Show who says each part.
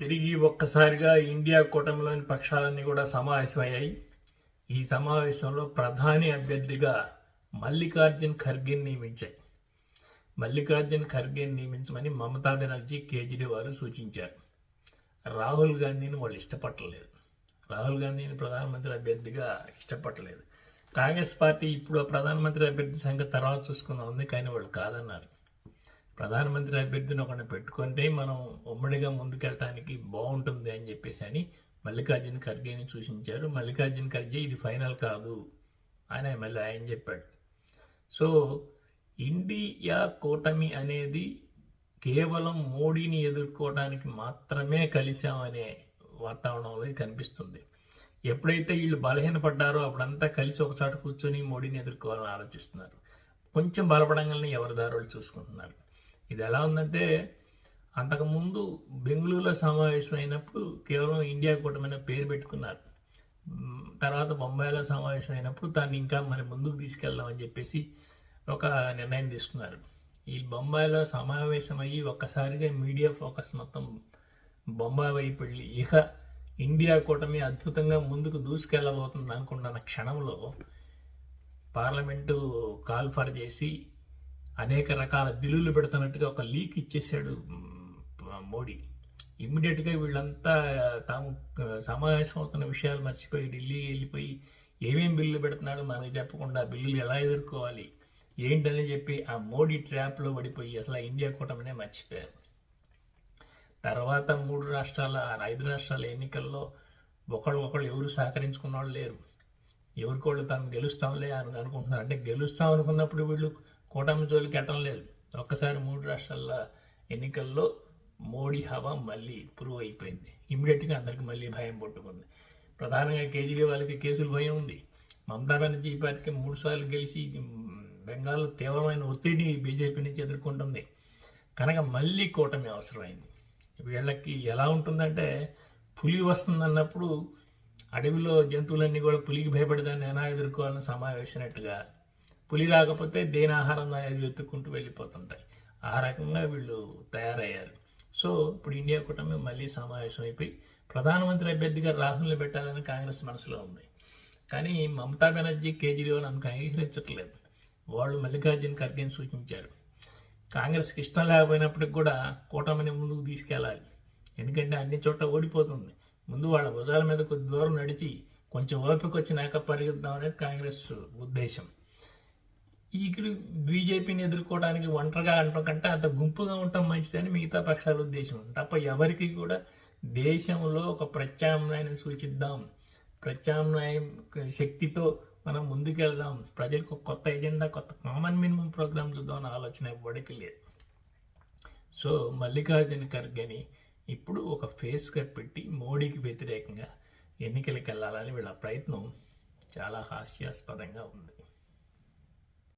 Speaker 1: తిరిగి ఒక్కసారిగా ఇండియా కూటమిలోని పక్షాలన్నీ కూడా సమావేశమయ్యాయి. ఈ సమావేశంలో ప్రధాని అభ్యర్థిగా మల్లికార్జున్ ఖర్గేని నియమించాయి. మల్లికార్జున్ ఖర్గేని నియమించమని మమతా బెనర్జీ కేజ్రీవాల్ సూచించారు. రాహుల్ గాంధీని వాళ్ళు ఇష్టపడలేదు. రాహుల్ గాంధీని ప్రధానమంత్రి అభ్యర్థిగా ఇష్టపడలేదు. కాంగ్రెస్ పార్టీ ఇప్పుడు ప్రధానమంత్రి అభ్యర్థి సంఖ్య తర్వాత చూసుకుందాం. ఉంది కానీ వాళ్ళు కాదన్నారు. ప్రధానమంత్రి అభ్యర్థిని ఒకరిని పెట్టుకుంటే మనం ఉమ్మడిగా ముందుకెళ్ళటానికి బాగుంటుంది అని చెప్పేసి అని మల్లికార్జున ఖర్గేని సూచించారు. మల్లికార్జున ఖర్గే ఇది ఫైనల్ కాదు అని మళ్ళీ ఆయన చెప్పాడు. సో ఇండియా కూటమి అనేది కేవలం మోడీని ఎదుర్కోవడానికి మాత్రమే కలిశామనే వాతావరణంలో కనిపిస్తుంది. ఎప్పుడైతే వీళ్ళు బలహీనపడ్డారో అప్పుడంతా కలిసి ఒకచోట కూర్చొని మోడీని ఎదుర్కోవాలని ఆలోచిస్తున్నారు. కొంచెం బలపడంగానే ఎవరి దారులు చూసుకుంటున్నారు? ఇది ఎలా ఉందంటే అంతకుముందు బెంగళూరులో సమావేశం అయినప్పుడు కేవలం ఇండియా కూటమైన పేరు పెట్టుకున్నారు. తర్వాత బొంబాయిలో సమావేశం అయినప్పుడు దాన్ని ఇంకా మరి ముందుకు తీసుకెళ్దామని చెప్పేసి ఒక నిర్ణయం తీసుకున్నారు. ఈ బొంబాయిలో సమావేశం అయ్యి ఒక్కసారిగా మీడియా ఫోకస్ మొత్తం బొంబాయి వైపు వెళ్ళి ఇక ఇండియా కూటమి అద్భుతంగా ముందుకు దూసుకెళ్ళబోతుంది అనుకుంటున్న క్షణంలో పార్లమెంటు కాల్ఫర్ చేసి అనేక రకాల బిల్లులు పెడుతున్నట్టుగా ఒక లీక్ ఇచ్చేసాడు మోడీ. ఇమ్మీడియట్గా వీళ్ళంతా తాము సమావేశం అవుతున్న విషయాలు మర్చిపోయి ఢిల్లీ వెళ్ళిపోయి ఏమేం బిల్లులు పెడుతున్నాడో మనకి చెప్పకుండా బిల్లులు ఎలా ఎదుర్కోవాలి ఏంటని చెప్పి ఆ మోడీ ట్రాప్లో పడిపోయి అసలు ఇండియా కూటమినే మర్చిపోయారు. తర్వాత మూడు రాష్ట్రాల ఐదు రాష్ట్రాల ఎన్నికల్లో ఒకళ్ళు ఒకళ్ళు ఎవరు సహకరించుకున్న వాళ్ళు లేరు. ఎవరికోళ్ళు తాము గెలుస్తాంలే అని అనుకుంటున్నారు. అంటే గెలుస్తాం అనుకున్నప్పుడు వీళ్ళు కూటమి జోలికి ఎట్టడం లేదు. ఒక్కసారి మూడు రాష్ట్రాల ఎన్నికల్లో మోడీ హవా మళ్ళీ ప్రూవ్ అయిపోయింది. ఇమ్మీడియట్గా అందరికి మళ్ళీ భయం పట్టుకుంది. ప్రధానంగా కేజ్రీవాల్కి కేసులు భయం ఉంది. మమతా బెనర్జీ పార్టీకి మూడుసార్లు గెలిచి బెంగాల్లో తీవ్రమైన ఒత్తిడి బీజేపీ నుంచి ఎదుర్కొంటుంది. కనుక మళ్ళీ కూటమి అవసరమైంది. వీళ్ళకి ఎలా ఉంటుందంటే పులి వస్తుందన్నప్పుడు అడవిలో జంతువులన్నీ కూడా పులికి భయపడదాన్ని ఎలా ఎదుర్కోవాలని సమావేశినట్టుగా పులి రాకపోతే దేని ఆహారం అది వెతుక్కుంటూ వెళ్ళిపోతుంటాయి. ఆ రకంగా వీళ్ళు తయారయ్యారు. సో ఇప్పుడు ఇండియా కూటమి మళ్ళీ సమావేశం అయిపోయి ప్రధానమంత్రి అభ్యర్థిగా రాహుల్ని పెట్టాలని కాంగ్రెస్ మనసులో ఉంది. కానీ మమతా బెనర్జీ కేజ్రీవాల్ అందుకు అంగీకరించట్లేదు. వాళ్ళు మల్లికార్జున ఖర్గేని సూచించారు. కాంగ్రెస్కి ఇష్టం లేకపోయినప్పటికి కూడా కూటమిని ముందుకు తీసుకెళ్ళాలి. ఎందుకంటే అన్ని చోట్ల ఓడిపోతుంది. ముందు వాళ్ళ భుజాల మీద కొద్ది దూరం నడిచి కొంచెం ఓపిక వచ్చినాక పరిగెత్తాం అనేది కాంగ్రెస్ ఉద్దేశం. ఇక్కడ బీజేపీని ఎదుర్కోవడానికి ఒంటరిగా ఉండటం కంటే అంత గుంపుగా ఉండటం మంచిదని మిగతా పక్షాల ఉద్దేశం. తప్ప ఎవరికి కూడా దేశంలో ఒక ప్రత్యామ్నాయాన్ని సూచిద్దాం. ప్రత్యామ్నాయం శక్తితో మనం ముందుకెళ్దాం. ప్రజలకు కొత్త ఎజెండా కొత్త కామన్ మినిమం ప్రోగ్రామ్ చూద్దాం ఆలోచన ఇవ్వడానికి లేదు. సో మల్లికార్జున ఖర్గేని ఇప్పుడు ఒక ఫేస్గా పెట్టి మోడీకి వ్యతిరేకంగా ఎన్నికలకు వెళ్ళాలని వీళ్ళ ప్రయత్నం చాలా హాస్యాస్పదంగా ఉంది.